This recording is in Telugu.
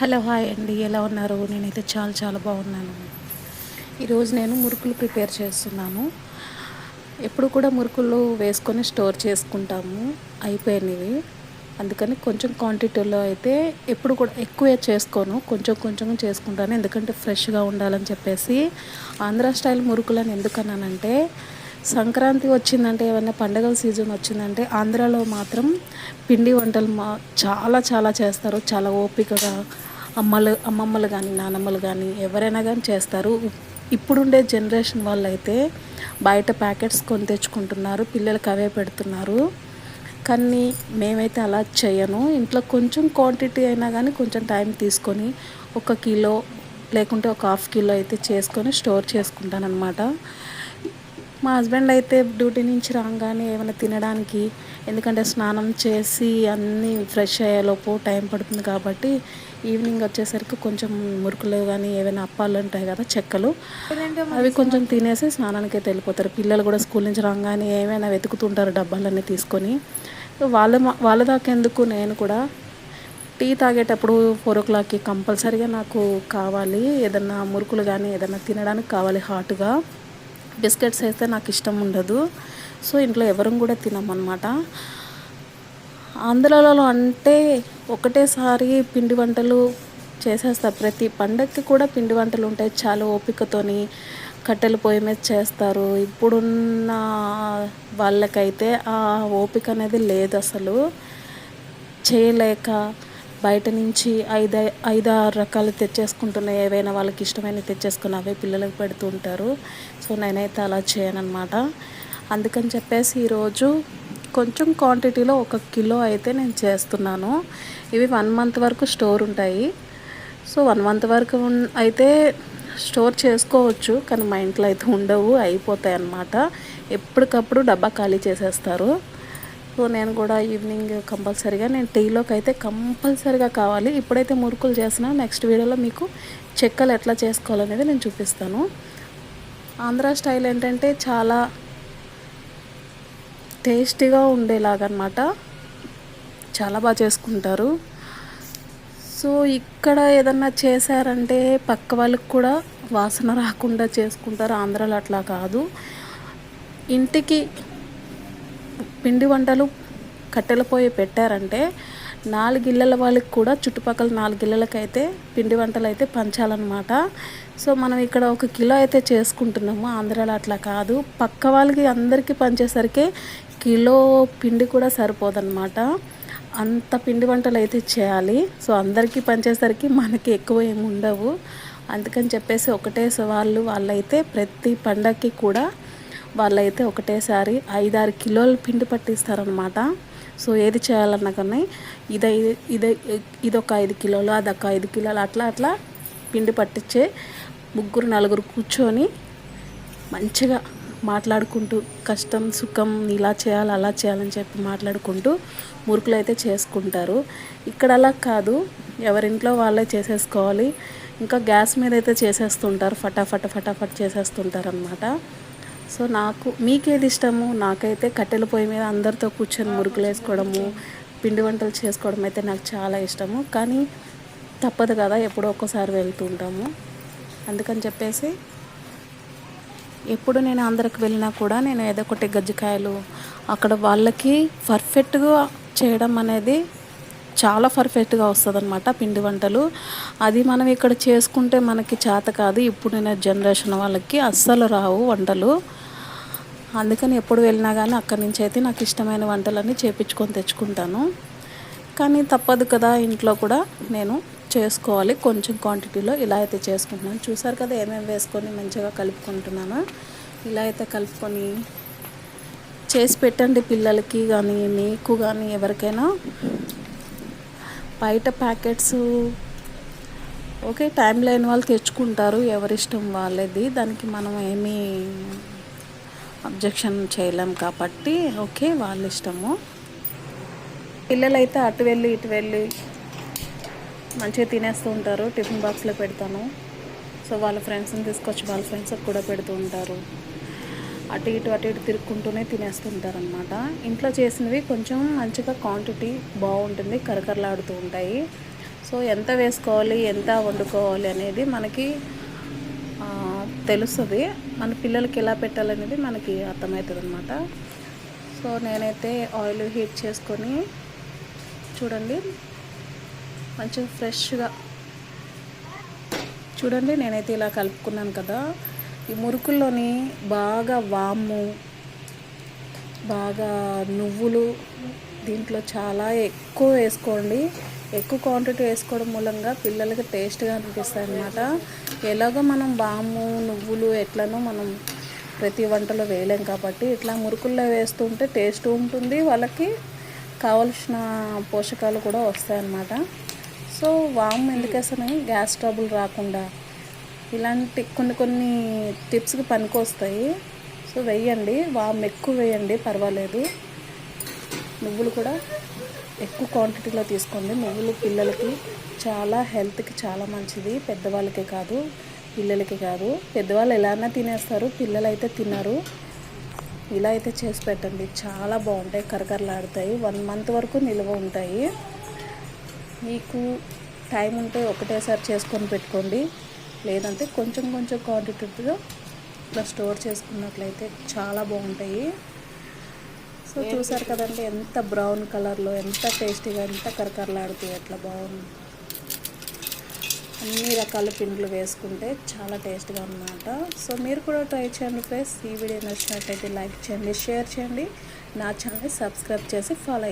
హలో హాయ్ అండి. ఎలా ఉన్నారు? నేనైతే చాలా చాలా బాగున్నాను. ఈరోజు నేను మురుకులు ప్రిపేర్ చేస్తున్నాను. ఎప్పుడు కూడా మురుకులు వేసుకొని స్టోర్ చేసుకుంటాము. అయిపోయినవి. అందుకని కొంచెం క్వాంటిటీలో అయితే ఎప్పుడు కూడా ఎక్కువ చేసుకోను. కొంచెం కొంచెం చేసుకుంటాను. ఎందుకంటే ఫ్రెష్గా ఉండాలని చెప్పేసి ఆంధ్ర స్టైల్ మురుకులని ఎందుకన్నానంటే సంక్రాంతి వచ్చిందంటే ఏమైనా పండగల సీజన్ వచ్చిందంటే ఆంధ్రాలో మాత్రం పిండి వంటలు మా చాలా చాలా చేస్తారు. చాలా ఓపికగా అమ్మలు అమ్మమ్మలు కానీ నానమ్మలు కానీ ఎవరైనా కానీ చేస్తారు. ఇప్పుడుండే జనరేషన్ వాళ్ళైతే బయట ప్యాకెట్స్ కొని తెచ్చుకుంటున్నారు పిల్లలకి అవే పెడుతున్నారు. కానీ మేమైతే అలా చేయను. ఇంట్లో కొంచెం క్వాంటిటీ అయినా కానీ కొంచెం టైం తీసుకొని ఒక కిలో లేకుంటే ఒక హాఫ్ కిలో అయితే చేసుకొని స్టోర్ చేసుకుంటానమాట మా హస్బెండ్ అయితే డ్యూటీ నుంచి రాగానే ఏమైనా తినడానికి ఎందుకంటే స్నానం చేసి అన్నీ ఫ్రెష్ అయ్యేలోపు టైం పడుతుంది కాబట్టి ఈవినింగ్ వచ్చేసరికి కొంచెం మురుకులు కానీ ఏమైనా అప్పాలు ఉంటాయి కదా చెక్కలు. అవి కొంచెం తినేసి స్నానానికి అయితే వెళ్ళిపోతారు. పిల్లలు కూడా స్కూల్ నుంచి రాగానే ఏమైనా వెతుకుతుంటారు డబ్బాలన్నీ తీసుకొని. వాళ్ళ వాళ్ళ దాకా ఎందుకు నేను కూడా టీ తాగేటప్పుడు ఫోర్ ఓ క్లాక్కి కంపల్సరీగా నాకు కావాలి. ఏదన్నా మురుకులు కానీ ఏదన్నా తినడానికి కావాలి హాట్గా. బిస్కెట్స్ అయితే నాకు ఇష్టం ఉండదు. సో ఇంట్లో ఎవరం కూడా తినమన్నమాట. ఆంధ్రాలలో అంటే ఒకటేసారి పిండి వంటలు చేసేస్తారు ప్రతి పండగకి కూడా పిండి వంటలు ఉంటాయి. చాలా ఓపికతోని కట్టెల పొయ్యి మీద చేస్తారు. ఇప్పుడున్న వాళ్ళకైతే ఆ ఓపిక అనేది లేదు అసలు. చేయలేక బయట నుంచి ఐదు ఐదు ఆరు రకాలు తెచ్చేసుకుంటున్నాయి. ఏవైనా వాళ్ళకి ఇష్టమైన తెచ్చేసుకుని అవే పిల్లలకు పెడుతూ ఉంటారు. సో నేనైతే అలా చేయను అనమాట అందుకని చెప్పేసి ఈరోజు కొంచెం క్వాంటిటీలో ఒక కిలో అయితే నేను చేస్తున్నాను. ఇవి వన్ మంత్ వరకు స్టోర్ ఉంటాయి. సో వన్ మంత్ వరకు అయితే స్టోర్ చేసుకోవచ్చు. కానీ మా ఇంట్లో అయితే ఉండవు అయిపోతాయి అన్నమాట. ఎప్పటికప్పుడు డబ్బా ఖాళీ చేసేస్తారు. సో నేను కూడా ఈవినింగ్ కంపల్సరీగా నేను టీలోకి అయితే కంపల్సరీగా కావాలి. ఇప్పుడైతే మురుకులు చేసిన నెక్స్ట్ వీడియోలో మీకు చెక్కలు ఎట్లా చేసుకోవాలనేది నేను చూపిస్తాను. ఆంధ్ర స్టైల్ ఏంటంటే చాలా టేస్టీగా ఉండేలాగనమాట. చాలా బాగా చేసుకుంటారు. సో ఇక్కడ ఏదన్నా చేశారంటే పక్క వాళ్ళకి కూడా వాసన రాకుండా చేసుకుంటారు. ఆంధ్రాలో అట్లా కాదు. ఇంటికి పిండి వంటలు కట్టెల పొయ్యి పెట్టారంటే నాలుగిళ్ళల వాళ్ళకి కూడా చుట్టుపక్కల నాలుగిళ్ళలకైతే పిండి వంటలు అయితే పంచాలన్నమాట. సో మనం ఇక్కడ ఒక కిలో అయితే చేసుకుంటున్నాము. ఆంధ్రాలో అట్లా కాదు. పక్క వాళ్ళకి అందరికీ పంచేసరికి కిలో పిండి కూడా సరిపోదన్నమాట. అంత పిండి వంటలు అయితే చేయాలి. సో అందరికీ పంచేసరికి మనకి ఎక్కువ ఏమి ఉండవు. అందుకని చెప్పేసి ఒకటే వాళ్ళు వాళ్ళైతే ప్రతి పండగకి కూడా వాళ్ళైతే ఒకటేసారి ఐదారు కిలోల పిండి పట్టిస్తారనమాట సో ఏది చేయాలన్నా కానీ ఇదే ఇది ఇదొక ఐదు కిలోలు అదొక ఐదు కిలోలు అట్లా అట్లా పిండి పట్టించే ముగ్గురు నలుగురు కూర్చొని మంచిగా మాట్లాడుకుంటూ కష్టం సుఖం ఇలా చేయాలి అలా చేయాలని చెప్పి మాట్లాడుకుంటూ మురుకులు అయితే చేసుకుంటారు. ఇక్కడ అలా కాదు ఎవరింట్లో వాళ్ళే చేసేసుకోవాలి. ఇంకా గ్యాస్ మీద అయితే చేసేస్తుంటారు ఫటాఫట ఫటాఫట్ చేసేస్తుంటారు అనమాట సో నాకు మీకేది ఇష్టము? నాకైతే కట్టెల పొయ్యి మీద అందరితో కూర్చొని మురుకులు వేసుకోవడము పిండి వంటలు చేసుకోవడం అయితే నాకు చాలా ఇష్టము. కానీ తప్పదు కదా ఎప్పుడో ఒక్కసారి వెళ్తుంటాము అందుకని చెప్పేసి ఎప్పుడు నేను అందరికి వెళ్ళినా కూడా నేను ఏదో ఒకటి గజ్జికాయలు అక్కడ వాళ్ళకి పర్ఫెక్ట్గా చేయడం అనేది చాలా పర్ఫెక్ట్గా వస్తుంది అనమాట పిండి వంటలు. అది మనం ఇక్కడ చేసుకుంటే మనకి చేత కాదు. ఇప్పుడు నేను జనరేషన్ వాళ్ళకి అస్సలు రావు వంటలు. అందుకని ఎప్పుడు వెళ్ళినా కానీ అక్కడి నుంచి అయితే నాకు ఇష్టమైన వంటలన్నీ చేపించుకొని తెచ్చుకుంటాను. కానీ తప్పదు కదా ఇంట్లో కూడా నేను చేసుకోవాలి. కొంచెం క్వాంటిటీలో ఇలా అయితే చేసుకుంటున్నాను. చూసారు కదా ఏమేమి వేసుకొని మంచిగా కలుపుకుంటున్నాను. ఇలా అయితే కలుపుకొని చేసి పెట్టండి పిల్లలకి కానీ మీకు కానీ ఎవరికైనా. బయట ప్యాకెట్స్ ఓకే టైం లేని వాళ్ళు తెచ్చుకుంటారు ఎవరిష్టం వాళ్ళది. దానికి మనం ఏమీ అబ్జెక్షన్ చేయలేం కాబట్టి ఓకే వాళ్ళ ఇష్టము పిల్లలైతే అటు వెళ్ళి ఇటు వెళ్ళి మంచిగా తినేస్తూ ఉంటారు టిఫిన్ బాక్స్లో పెడతాను. సో వాళ్ళ ఫ్రెండ్స్ని తీసుకొచ్చి వాళ్ళ ఫ్రెండ్స్కి కూడా పెడుతూ ఉంటారు. అటు ఇటు అటు ఇటు తిరుక్కుంటూనే తినేస్తుంటారనమాట ఇంట్లో చేసినవి కొంచెం మంచిగా క్వాంటిటీ బాగుంటుంది కరకరలాడుతూ ఉంటాయి. సో ఎంత వేసుకోవాలి ఎంత వండుకోవాలి అనేది మనకి తెలుస్తుంది. మన పిల్లలకి ఎలా పెట్టాలనేది మనకి అర్థమవుతుంది అనమాట సో నేనైతే ఆయిల్ హీట్ చేసుకొని చూడండి మంచిగా ఫ్రెష్గా చూడండి నేనైతే ఇలా కలుపుకున్నాను కదా. ఈ మురుకుల్లోని బాగా వాము బాగా నువ్వులు దీంట్లో చాలా ఎక్కువ వేసుకోండి. ఎక్కువ క్వాంటిటీ వేసుకోవడం మూలంగా పిల్లలకి టేస్ట్గా అనిపిస్తాయి అన్నమాట. ఎలాగో మనం వాము నువ్వులు ఎట్లనో మనం ప్రతి వంటలో వేయలేం కాబట్టి ఇట్లా మురుకుల్లో వేస్తుంటే టేస్ట్ ఉంటుంది. వాళ్ళకి కావలసిన పోషకాలు కూడా వస్తాయన్నమాట సో వాము ఎందుకు వేస్తాను గ్యాస్ ట్రబుల్ రాకుండా ఇలాంటి కొన్ని కొన్ని టిప్స్కి పనికొస్తాయి. సో వేయండి. వాము ఎక్కువ వేయండి పర్వాలేదు. నువ్వులు కూడా ఎక్కువ క్వాంటిటీలో తీసుకోండి. నువ్వులు పిల్లలకి చాలా హెల్త్కి చాలా మంచిది. పెద్దవాళ్ళకే కాదు పిల్లలకి కాదు. పెద్దవాళ్ళు ఎలానా తినేస్తారు పిల్లలు అయితే తినరు. ఇలా అయితే చేసి పెట్టండి. చాలా బాగుంటాయి కరకరలాడతాయి. వన్ మంత్ వరకు నిల్వ ఉంటాయి. మీకు టైం ఉంటే ఒకటేసారి చేసుకొని పెట్టుకోండి. లేదంటే కొంచెం కొంచెం క్వాంటిటీతో ఇట్లా స్టోర్ చేసుకున్నట్లయితే చాలా బాగుంటాయి. సో చూసారు కదండి ఎంత బ్రౌన్ కలర్లో ఎంత టేస్టీగా ఎంత కరకరలాడుతాయి ఎట్లా బాగుంది. అన్ని రకాల పిండిలు వేసుకుంటే చాలా టేస్ట్గా అన్నమాట. సో మీరు కూడా ట్రై చేయండి ఫ్రెండ్స్ ఈ వీడియో నచ్చినట్లయితే లైక్ చేయండి షేర్ చేయండి. నా ఛానల్ని సబ్స్క్రైబ్ చేసి ఫాలో